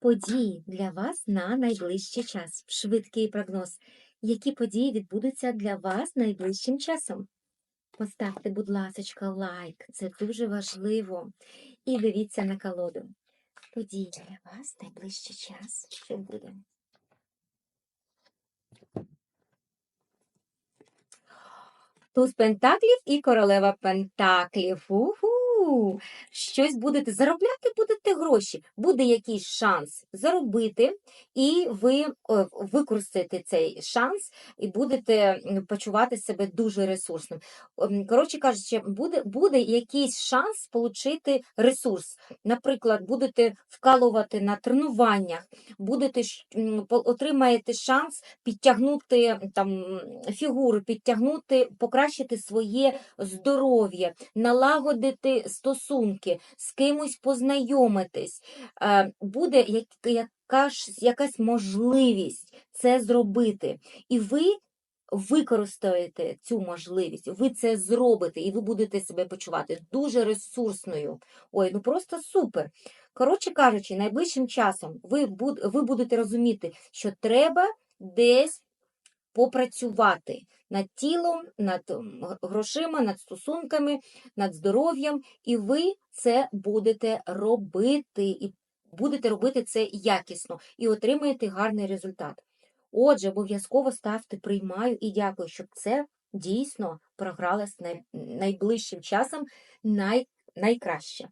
Події для вас на найближчий час. Швидкий прогноз. Які події відбудуться для вас найближчим часом? Поставте, будь ласочка, лайк, це дуже важливо. І дивіться на колоду. Події для вас найближчий час. Що буде? Туз пентаклів і королева пентаклів. Уху! Щось будете заробляти, будете гроші. Буде якийсь шанс заробити, і ви е, використаєте цей шанс і будете почувати себе дуже ресурсним. Ем, Коротше кажучи, буде, буде якийсь шанс отримати ресурс. Наприклад, будете вкалувати на тренуваннях, будете отримаєте шанс підтягнути там фігуру, підтягнути, покращити своє здоров'я, налагодити стосунки, з кимось познайомитись. Е, Буде як, яка якась можливість це зробити. І ви використаєте цю можливість, ви це зробите, і ви будете себе почувати дуже ресурсною. Ой, ну просто супер. Коротше кажучи, найближчим часом ви будете розуміти, що треба десь попрацювати над тілом, над грошима, над стосунками, над здоров'ям, і ви це будете робити, і будете робити це якісно, і отримаєте гарний результат. Отже, обов'язково ставте приймаю і дякую, щоб це дійсно програлось найближчим часом най, найкраще.